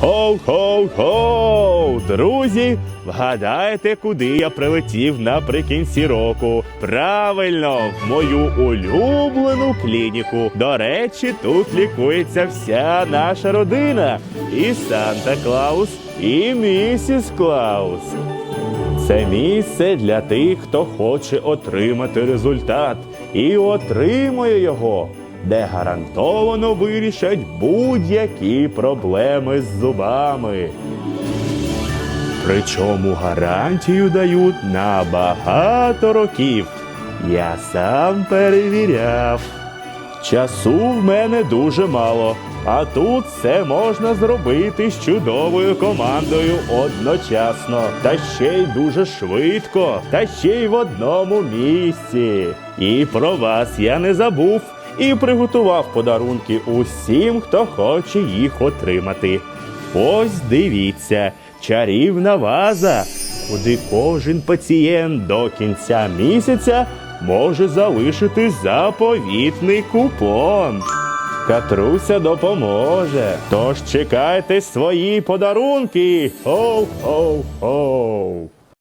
Хоу-хоу-хоу! Друзі, вгадайте, куди я прилетів наприкінці року. Правильно, в мою улюблену клініку. До речі, тут лікується вся наша родина. І Санта Клаус, і місіс Клаус. Це місце для тих, хто хоче отримати результат і отримує його, де гарантовано вирішать будь-які проблеми з зубами. Причому гарантію дають на багато років. Я сам перевіряв. Часу в мене дуже мало, а тут все можна зробити з чудовою командою одночасно. Та ще й дуже швидко, та ще й в одному місці. І про вас я не забув і приготував подарунки усім, хто хоче їх отримати. Ось дивіться, чарівна ваза, куди кожен пацієнт до кінця місяця може залишити заповітний купон. Катруся допоможе. Тож чекайте свої подарунки. Хоу-хоу-хоу!